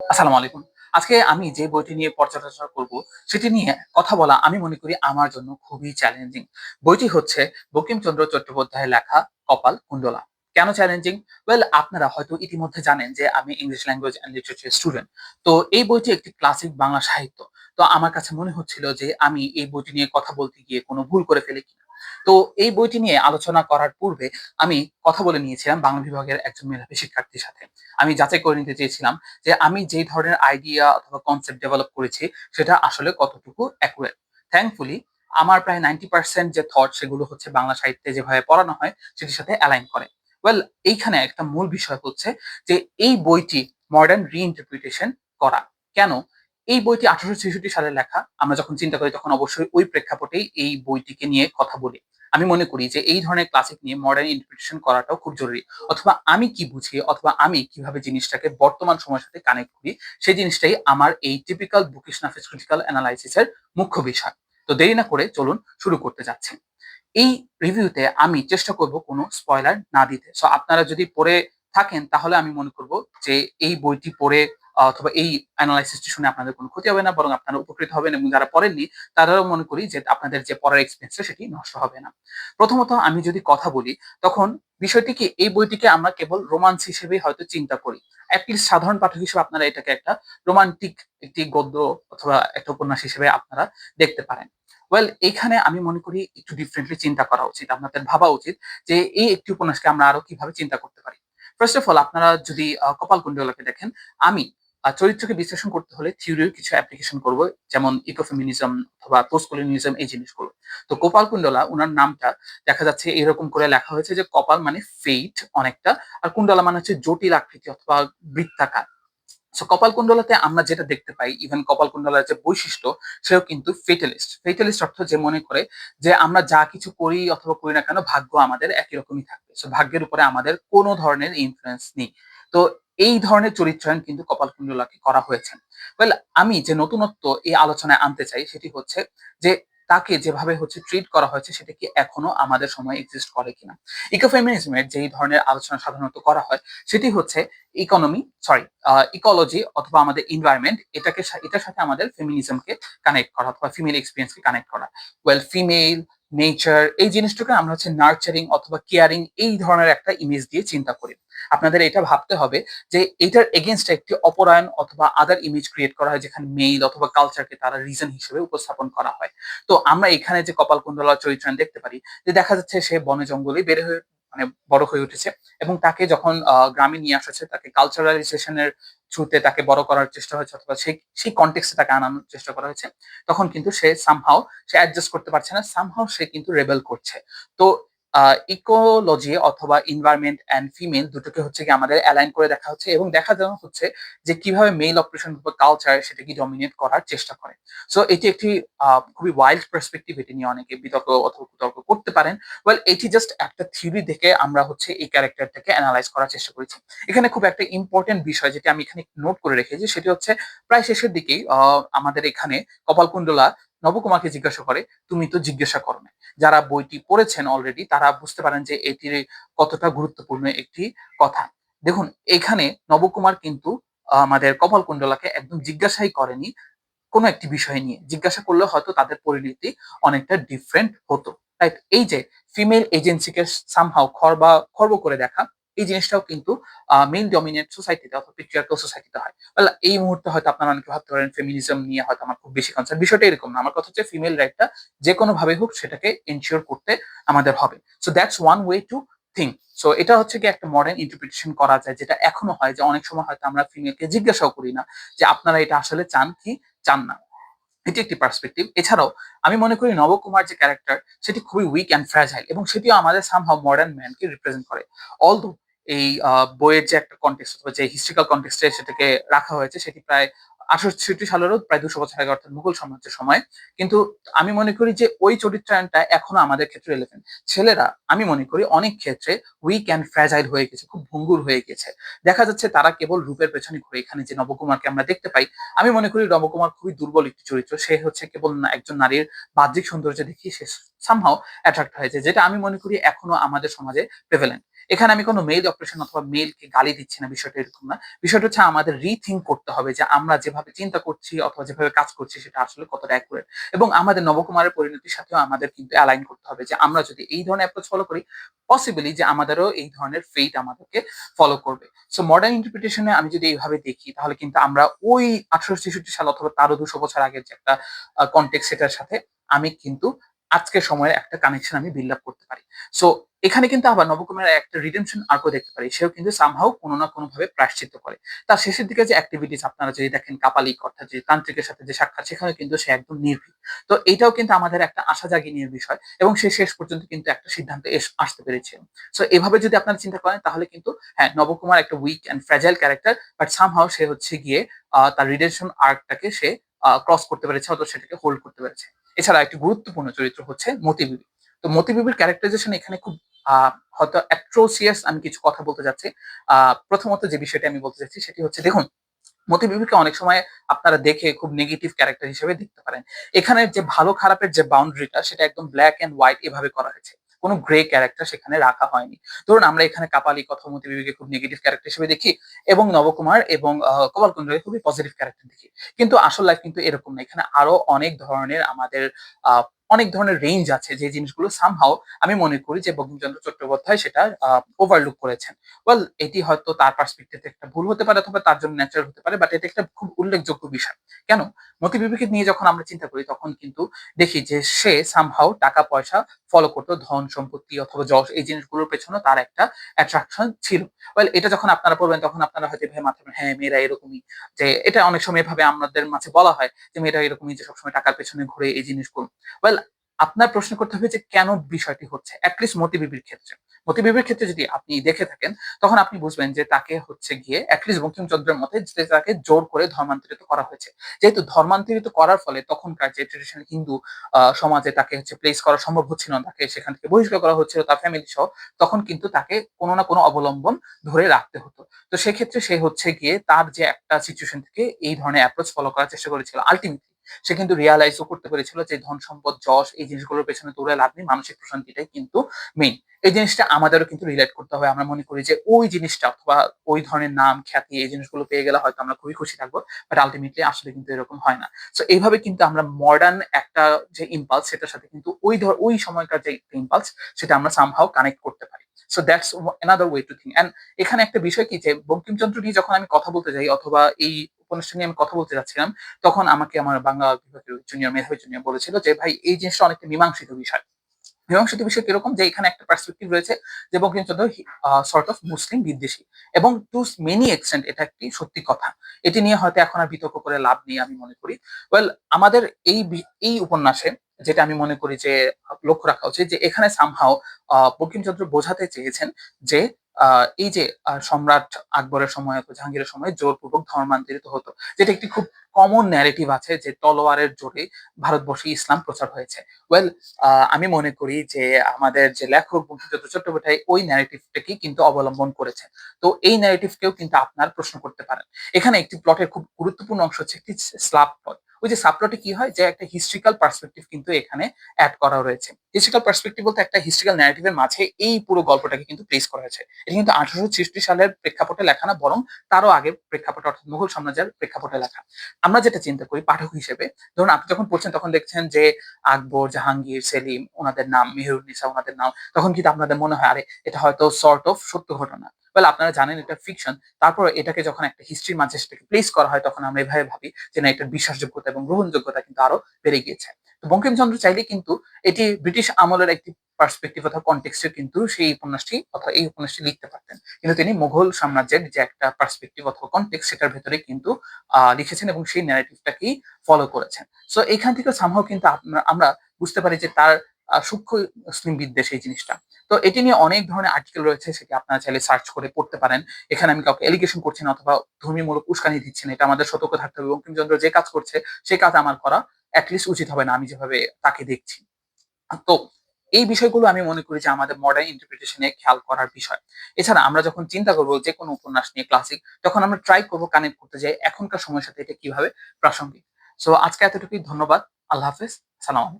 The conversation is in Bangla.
আসসালামু আলাইকুম। আজকে আমি যে বইটি নিয়ে পর্যালোচনা করব, সেটি নিয়ে কথা বলা আমি মনে করি আমার জন্য খুবই চ্যালেঞ্জিং বইটি হচ্ছে বঙ্কিমচন্দ্র চট্টোপাধ্যায়ের লেখা কপাল কুণ্ডলা। কেন চ্যালেঞ্জিং ওয়েল আপনারা হয়তো ইতিমধ্যে জানেন যে আমি English language and literature student তো এই বইটি একটি ক্লাসিক বাংলা সাহিত্য। তো আমার কাছে মনে হচ্ছিল যে আমি এই বইটি নিয়ে কথা বলতে গিয়ে কোনো ভুল করে ফেলি কিনা। তো এই বইটি নিয়ে আলোচনা করার পূর্বে আমি কথা বলে নিয়েছিলাম বাংলা বিভাগের একজন মেধাবী শিক্ষার্থীর সাথে। আমি যাচাই করে নিতে চেয়েছিলাম যে আমি যেই ধরনের আইডিয়া অথবা কনসেপ্ট ডেভেলপ করেছি সেটা আসলে কতটুকু অ্যাকুরেট থ্যাঙ্কফুলি আমার প্রায় নাইনটি পার্সেন্ট যে থট সেগুলো হচ্ছে বাংলা সাহিত্যে যেভাবে পড়ানো হয় সেটির সাথে অ্যালাইন করে। ওয়েল এইখানে একটা মূল বিষয় হচ্ছে যে এই বইটি মডার্ন রিইন্টারপ্রিটেশন করা। কেন? এই বইটি আঠারোশো ছেষট্টি সালে লেখা। আমরা যখন চিন্তা করি, তখন অবশ্যই ওই প্রেক্ষাপটেই এই বইটিকে নিয়ে কথা বলি। আমি মনে করি যে এই ধরনের ক্লাসিক নিয়ে মডার্ন ইন্টারপ্রিটেশন করাটাও খুব জরুরি। অথবা আমি কি বুঝি, অথবা আমি কীভাবে জিনিসটাকে বর্তমান সময়ের সাথে কানেক্ট করি, সেই জিনিসটাই আমার এই টিপিক্যাল বুকিশ নাফিস ক্রিটিক্যাল অ্যানালাইসিসের মুখ্য বিষয়। তো দেরি না করে চলুন শুরু করতে যাচ্ছি। এই রিভিউতে আমি চেষ্টা করব কোনো স্পয়লার না দিতে। সো আপনারা যদি পড়ে থাকেন, তাহলে আমি মনে করব যে এই বইটি পড়ে অথবা এই অ্যানালাইসিসটি শুনে আপনাদের কোনো ক্ষতি হবে না, বরং আপনারা উপকৃত হবেন এবং যারা পড়েননি, তারাও মনে করি যে আপনাদের যে পড়ার এক্সপিরিয়েন্স সেটি নষ্ট হবে না। প্রথমত আমি যদি কথা বলি, তখন বিষয়টি কি এই বইটিকে আমরা কেবল রোমান্স হিসেবেই হয়তো চিন্তা করি। অ্যাটলিস্ট সাধারণ পাঠক হিসেবে আপনারা এটাকে একটা রোমান্টিক একটি গদ্য অথবা একটা উপন্যাস হিসেবে আপনারা দেখতে পারেন। ওয়েল এইখানে আমি মনে করি একটু ডিফারেন্টলি চিন্তা করা উচিত, আপনাদের ভাবা উচিত যে এই একটি উপন্যাসকে আমরা আরও কীভাবে চিন্তা করতে পারি। ফার্স্ট অফ অল আপনারা যদি কপাল কুণ্ডলাকে দেখেন, আমি চরিত্রকে বিশ্লেষণ করতে হলে থিওরির কিছু অ্যাপ্লিকেশন করব, যেমন ইকোফেমিনিজম অথবা পোস্ট কলোনিজম এই জিনিসগুলো। তো কপাল কুণ্ডলা ওনার নামটা দেখা যাচ্ছে এরকম করে লেখা হয়েছে যে কপাল মানে ফেইট অনেকটা, আর কুণ্ডলা মানে হচ্ছে জটিল আকৃতি অথবা বৃত্তাকার। সো কপাল কুণ্ডলাতে আমরা যেটা দেখতে পাই ইভেন কপাল কুণ্ডলার যে বৈশিষ্ট্য, সেও কিন্তু ফেটালিস্ট ফেটালিস্ট অর্থ যে মনে করে যে আমরা যা কিছু করি অথবা করি না কেন, ভাগ্য আমাদের একই রকমই থাকবে। সো ভাগ্যের উপরে আমাদের কোনো ধরনের ইনফ্লুয়েন্স নেই। তো এই ধরনের চরিত্রায়ন কিন্তু কপাল কুণ্ডলাকে করা হয়েছে। ওয়েল আমি যে নতুনত্ব এই আলোচনায় আনতে চাই সেটি হচ্ছে যে তাকে যেভাবে হচ্ছে ট্রিট করা হয়েছে সেটা কি এখনও আমাদের সময় এক্সিস্ট করে কিনা। ইকোফেমিনিজমের যেই ধরনের আলোচনা সাধারণত করা হয় সেটি হচ্ছে ইকোনমি সরি ইকোলজি অথবা আমাদের এনভায়রনমেন্ট এটাকে এটার সাথে আমাদের ফেমিনিজমকে কানেক্ট করা অথবা ফিমেল এক্সপিরিয়েন্সকে কানেক্ট করা। ওয়েল ফিমেল নেচার এই জিনিসটাকে আমরা হচ্ছে নার্চারিং অথবা কেয়ারিং এই ধরনের একটা ইমেজ দিয়ে চিন্তা করি। আপনাদের এটা ভাবতে হবে যে এটার এগেনস্ট একটি অপরায়ণ অথবা আদার ইমেজ ক্রিয়েট করা হয় যেখানে মেইল অথবা কালচারকে তারা রিজন হিসেবে উপস্থাপন করা হয়। তো আমরা এখানে যে কপাল কুণ্ডলা দেখতে পারি যে দেখা যাচ্ছে সে বনে জঙ্গলে বেড়ে হয়ে মানে বড় হয়ে উঠেছে এবং তাকে যখন গ্রামে নিয়ে আসা তাকে কালচারালাইজেশনের থ্রুতে তাকে বড় করার চেষ্টা হয়েছে অথবা সেই সেই কন্টেক্সে তাকে আনানোর চেষ্টা করা হয়েছে, তখন কিন্তু সে সামহাও সে অ্যাডজাস্ট করতে পারছে না সামহাও সে কিন্তু রেবেল করছে। তো ইকোলজি অথবা ইনভায়রনমেন্ট অ্যান্ড ফিমেল দুটোকে হচ্ছে কি আমাদের অ্যালাইন করে দেখা হচ্ছে এবং দেখা যাওয়া হচ্ছে যে কীভাবে মেল অপারেশন বা কালচার সেটাকে ডমিনেট করার চেষ্টা করে। সো এটি একটি খুবই ওয়াইল্ড পার্সপেক্টিভ এটি নিয়ে অনেকে বিতর্ক অথবা বিতর্ক করতে পারেন। ওয়েল এটি জাস্ট একটা থিওরি দেখে আমরা হচ্ছে এই ক্যারেক্টারটাকে অ্যানালাইজ করার চেষ্টা করেছি। এখানে খুব একটা ইম্পর্টেন্ট বিষয় যেটা আমি এখানে নোট করে রেখেছি সেটি হচ্ছে প্রায় শেষের দিকেই আমাদের এখানে কপালকুণ্ডলা নবকুমারকে জিজ্ঞাসা করে, তুমি তো জিজ্ঞাসা করো না যারা বইটি পড়েছেন অলরেডি তারা বুঝতে পারেন যে এটির কতটা গুরুত্বপূর্ণ একটি কথা। দেখুন, এখানে নবকুমার কিন্তু আমাদের কপাল কুণ্ডলাকে একদম জিজ্ঞাসাই করেনি কোনো একটি বিষয় নিয়ে। জিজ্ঞাসা করলে হয়তো তাদের পরিণতি অনেকটা ডিফারেন্ট হতো। রাইট এই যে ফিমেল এজেন্সিকে সামহাও খর্বা, খর্ব করে দেখা এই জিনিসটাও কিন্তু মেইন ডমিনেট সোসাইটিতে অথবা পিট্রিয়ার্কাল সোসাইটিতে হয়। এই মুহূর্তে হয়তো আপনারা অনেকে ভাবতে পারেন ফেমিনিজম নিয়ে হয়তো আমার খুব বেশি কনসার্ন বিষয়টা এরকম না। আমার কথা হচ্ছে ফিমেল রাইটটা যে কোনো ভাবে হোক সেটাকে এনশিওর করতে আমাদের হবে। So that's one way to thing so এটা হচ্ছে কি একটা মডার্ন ইন্টারপ্রিটেশন করা যায়, যেটা এখনও হয় যে অনেক সময় হয়তো আমরা ফিমেলকে জিজ্ঞাসাও করি না যে আপনারা এটা আসলে চান কি চান না। এটি একটি পার্সপেক্টিভ এছাড়াও, আমি মনে করি নবকুমার যে ক্যারেক্টার সেটি খুবই উইক অ্যান্ড ফ্র্যাজাইল এবং সেটিও আমাদের সামহাও মডার্ন ম্যানকে রিপ্রেজেন্ট করে। অলদো এই বইয়ের যে একটা কন্টেক্সট অথবা যে হিস্ট্রিক্যাল কন্টেক্সটে সেটাকে রাখা হয়েছে, সেটি প্রায় আঠারোশো ছেষট্টি সালেরও প্রায় দুশো বছর আগে অর্থাৎ মুঘল সাম্রাজ্যের সময়। কিন্তু আমি মনে করি যে ওই চরিত্রায়নটা এখনও আমাদের ক্ষেত্রে রিলেভেন্ট ছেলেরা, আমি মনে করি, অনেক ক্ষেত্রে উইক অ্যান্ড ফ্র্যাজাইল হয়ে গেছে, খুব ভঙ্গুর হয়ে গেছে। দেখা যাচ্ছে তারা কেবল রূপের পেছনে ঘুরে এখানে যে নবকুমারকে আমরা দেখতে পাই, আমি মনে করি নবকুমার খুবই দুর্বল একটি চরিত্র। সে হচ্ছে কেবল একজন নারীর বাহ্যিক সৌন্দর্য দেখিয়ে সে সামহাও অ্যাট্রাক্ট হয়েছে, যেটা আমি মনে করি এখনও আমাদের সমাজে প্রেভেলেন্ট এখানে আমি কোনো মেল অপারেশন অথবা মেলকে গালি দিচ্ছি না, বিষয়টা এরকম না। বিষয়টা হচ্ছে আমাদের রিথিঙ্ক করতে হবে যে আমরা যেভাবে চিন্তা করছি অথবা যেভাবে কাজ করছি সেটা আসলে কতটা অ্যাকুরেট এবং আমাদের নবকুমারের পরিণতির সাথেও আমাদের কিন্তু অ্যালাইন করতে হবে যে আমরা যদি এই ধরনের অ্যাপ্রোচ ফলো করি পসিবলি যে আমাদেরও এই ধরনের ফেট আমাদেরকে ফলো করবে। সো মডার্ন ইন্টারপ্রিটেশনে আমি যদি এইভাবে দেখি, তাহলে কিন্তু আমরা ওই আঠারোশো ছেষট্টি সাল অথবা তারও দুশো বছর আগের যে একটা কন্টেক্ট সেটার সাথে আমি কিন্তু আজকের সময়ের একটা কানেকশন আমি বিল্ড আপ করতে পারি। সো এখানে কিন্তু আবার নবকুমারের একটা রিডেমশন আর্কও দেখতে পারি। সেও কিন্তু সামহাও কোনো না কোনো ভাবে প্রায়শ্চিত্ত করে। তার শেষের দিকে যে অ্যাক্টিভিটিস আপনারা যদি দেখেন কাপালিক অর্থাৎ যে তান্ত্রিকের সাথে যে সাক্ষাৎ সেখানে কিন্তু সে একদম নির্ভীক। তো এটাও কিন্তু আমাদের একটা আশা জাগিয়ে নিয়ে বিষয় এবং সে শেষ পর্যন্ত কিন্তু একটা সিদ্ধান্তে আসতে পেরেছে। সো এভাবে যদি আপনারা চিন্তা করেন, তাহলে কিন্তু হ্যাঁ নবকুমার একটা weak and fragile character but somehow সে হচ্ছে গিয়ে তার রিডেমশন আর্কটাকে সে ক্রস করতে পেরেছে অথবা সেটাকে হোল্ড করতে পেরেছে। এছাড়া একটি গুরুত্বপূর্ণ চরিত্র হচ্ছে মতিবিবি। তো মতিবিবির ক্যারেক্টারাইজেশন এখানে খুব হয়তো অ্যাট্রোসিয়াস আমি কিছু কথা বলতে যাচ্ছি। প্রথমত যে বিষয়টি আমি বলতে চাচ্ছি সেটি হচ্ছে, দেখুন মতিবিবিকে অনেক সময় আপনারা দেখে খুব নেগেটিভ ক্যারেক্টার হিসেবে দেখতে পারেন। এখানে যে ভালো খারাপের যে বাউন্ডারিটা সেটা একদম ব্ল্যাক অ্যান্ড হোয়াইট এভাবে করা হয়েছে। কোনো গ্রে ক্যারেক্টার সেখানে রাখা হয়নি। ধরুন, আমরা এখানে কাপালি কথা মতিবিবিকে খুব নেগেটিভ ক্যারেক্টার হিসেবে দেখি এবং নবকুমার এবং কপাল কুণ্ডকে খুবই পজিটিভ ক্যারেক্টার দেখি। কিন্তু আসল লাইফ কিন্তু এরকম না। এখানে আরও অনেক ধরনের আমাদের অনেক ধরনের রেঞ্জ আছে যে জিনিসগুলো সামহাও আমি মনে করি যে বঙ্কিমচন্দ্র চট্টোপাধ্যায় সেটা ওভারলুক করেছেন। ওয়েল এটি হয়তো তার পার্সপেক্টিভ একটা ভুল হতে পারে অথবা তার জন্য ন্যাচারাল হতে পারে বাট এটা একটা খুব উল্লেখযোগ্য বিষয়। কেন? মতিবিবিকে নিয়ে যখন আমরা চিন্তা করি, তখন কিন্তু দেখি যে সে সামহাও টাকা পয়সা ফলো করতো, ধন সম্পত্তি অথবা যশ, এই জিনিসগুলোর পেছনে তার একটা অ্যাট্রাকশন ছিল। ওয়েল এটা যখন আপনারা পড়বেন, তখন আপনারা হয়তো ভেবে মাথায় হ্যাঁ মেয়েরা এরকমই। যে এটা অনেক সময় এভাবে আমাদের মাঝে বলা হয় যে মেয়েরা এরকমই যে সবসময় টাকার পেছনে ঘুরে এই জিনিসগুলো। ওয়েল আপনার প্রশ্ন করতে হবে যে কেন বিষয়টি হচ্ছে অ্যাটলিস্ট মতিবিবির ক্ষেত্রে। মতিবিবির ক্ষেত্রে যদি আপনি দেখে থাকেন, তখন আপনি বুঝবেন যে তাকে হচ্ছে গিয়ে অ্যাটলিস্ট বঙ্কিমচন্দ্রের মতে যে তাকে জোর করে ধর্মান্তরিত করা হয়েছে। যেহেতু ধর্মান্তরিত করার ফলে তখনকার যে ট্রেডিশনাল হিন্দু সমাজে তাকে হচ্ছে প্লেস করা সম্ভব হচ্ছিল না, তাকে সেখান থেকে বহিষ্কার করা হচ্ছিল, তার ফ্যামিলি সহ, তখন কিন্তু তাকে কোনো না কোনো অবলম্বন ধরে রাখতে হতো। তো সেক্ষেত্রে সে হচ্ছে গিয়ে তার যে একটা সিচুয়েশন থেকে এই ধরনের অ্যাপ্রোচ ফলো করার চেষ্টা করেছিল। আলটিমেটলি সে কিন্তু রিয়ালাইজও করতে পেরেছিল যে ধন সম্পদ, যশ এই জিনিসগুলোর পেছনে দৌড়ে লাভ নেই, মানসিক প্রশান্তিটাই কিন্তু মেইন এই জিনিসটা আমাদেরও কিন্তু রিলেট করতে হবে। আমরা মনে করি যে ওই জিনিসটা অথবা ওই ধরনের নাম, খ্যাতি এই জিনিসগুলো পেয়ে গেলে হয়তো আমরা খুবই খুশি থাকব বাট আলটিমেটলি আসলে কিন্তু এরকম হয় না। সো এইভাবে কিন্তু আমরা মডার্ন একটা যে ইম্পালস সেটার সাথে কিন্তু ওই ধর, ওই সময়কার যে ইম্পালস সেটা আমরা সামহাও কানেক্ট করতে পারি। So that's another way to think and এখানে একটা বিষয় কি যে বঙ্কিমচন্দ্র নিয়ে যখন আমি কথা বলতে যাই অথবা এই উপন্যাসটা নিয়ে আমি কথা বলতে যাচ্ছিলাম, তখন আমাকে আমার বাংলা বিভাগের জুনিয়র মেধাবী জুনিয়র বলেছিল যে, ভাই, এই জিনিসটা অনেকটা মীমাংসিত বিষয়। মীমাংসিত বিষয় কীরকম? যে এখানে একটা পার্সপেক্টিভ রয়েছে যে বঙ্কিমচন্দ্র সর্ট অফ মুসলিম বিদ্বেষী এবং টু মেনি এক্সটেন্ট এটা একটি সত্যি কথা। এটি নিয়ে হয়তো এখন আর বিতর্ক করে লাভ নেই আমি মনে করি। ওয়েল আমাদের এই এই উপন্যাসে যেটা আমি মনে করি যে, লক্ষ্য রাখা উচিত যে এখানে সামহাও বঙ্কিমচন্দ্র বোঝাতে চেয়েছেন যে এই যে সম্রাট আকবরের সময় জাহাঙ্গীরের সময় জোরপূর্বক ধর্মান্তরিত হতো। যেটা একটি খুব কমন ন্যারেটিভ আছে যে তলোয়ারের জোরে ভারতবর্ষে ইসলাম প্রচার হয়েছে। ওয়েল আমি মনে করি যে আমাদের যে লেখক বঙ্কিমচন্দ্র চট্টোপাধ্যায় ওই ন্যারেটিভটাকেই কিন্তু অবলম্বন করেছে। তো এই ন্যারেটিভকেও কিন্তু আপনার প্রশ্ন করতে পারেন। এখানে একটি প্লটের খুব গুরুত্বপূর্ণ অংশ হচ্ছে একটি স্লাব প্লট ওই যে সাবপ্লটে কি হয়? যে একটা হিস্ট্রিক্যাল পার্সপেক্টিভ কিন্তু এখানে অ্যাড করা রয়েছে। হিস্ট্রিক্যাল পার্সপেক্টিভ বলতে একটা হিস্ট্রিক্যাল ন্যারেটিভের মাঝে এই পুরো গল্পটাকে কিন্তু প্লেস করা হয়েছে। এটা কিন্তু আঠারোশো ছিষট্টি সালের প্রেক্ষাপটে লেখা না, বরং তারও আগে প্রেক্ষাপটে, অর্থাৎ মুঘল সাম্রাজ্যের প্রেক্ষাপটে লেখা। আমরা যেটা চিন্তা করি পাঠক হিসেবে, ধরুন আপনি যখন পড়ছেন তখন দেখছেন যে আকবর, জাহাঙ্গীর, সেলিম, ওনাদের নাম মেহরুন্নিসা ওনাদের নাম, তখন কিন্তু আপনাদের মনে হয়, আরে, এটা হয়তো সর্ট অফ সত্য ঘটনা। ওয়েল আপনারা জানেন এটা ফিকশন তারপর এটাকে যখন একটা হিস্ট্রির মাঝে সেটাকে প্লেস করা হয়, তখন আমরা এভাবে ভাবি যে না এটার বিশ্বাসযোগ্যতা এবং গ্রহণযোগ্যতা কিন্তু আরও বেড়ে গিয়েছে। তো বঙ্কিমচন্দ্র চাইলে কিন্তু এটি ব্রিটিশ আমলের একটি পার্সপেক্টিভ অথবা কন্টেক্সটে কিন্তু সেই উপন্যাসটি অথবা এই উপন্যাসটি লিখতে পারতেন। কিন্তু তিনি মুঘল সাম্রাজ্যের যে একটা পার্সপেক্টিভ অথবা কন্টেক্স সেটার ভেতরে কিন্তু লিখেছেন এবং সেই ন্যারেটিভটাকেই ফলো করেছেন। সো এখান থেকে সামহাও কিন্তু আমরা বুঝতে পারি যে তার সূক্ষ্ম মুসলিম বিদ্বেষ এই জিনিসটা। তো এটি নিয়ে অনেক ধরনের আর্টিকেল রয়েছে, সেটি আপনারা চাইলে সার্চ করে পড়তে পারেন। এখানে আমি কাউকে এলিগেশন করছি না অথবা ধর্মীয়মূলক উস্কানি দিচ্ছি না, এটা আমাদের সতর্ক থাকতে হবে। বঙ্কিমচন্দ্র যে কাজ করছে, সে কাজ আমার করা অ্যাটলিস্ট উচিত হবে না, আমি যেভাবে তাকে দেখছি। তো এই বিষয়গুলো আমি মনে করি যে আমাদের মডার্ন ইন্টারপ্রিটেশনে খেয়াল করার বিষয়। এছাড়া আমরা যখন চিন্তা করব যে কোনো উপন্যাস নিয়ে ক্লাসিক তখন আমরা ট্রাই করব কানেক্ট করতে যাই এখনকার সময়ের সাথে এটা কীভাবে প্রাসঙ্গিক। সো আজকে এতটুকুই, ধন্যবাদ, আল্লাহ হাফেজ, সালাম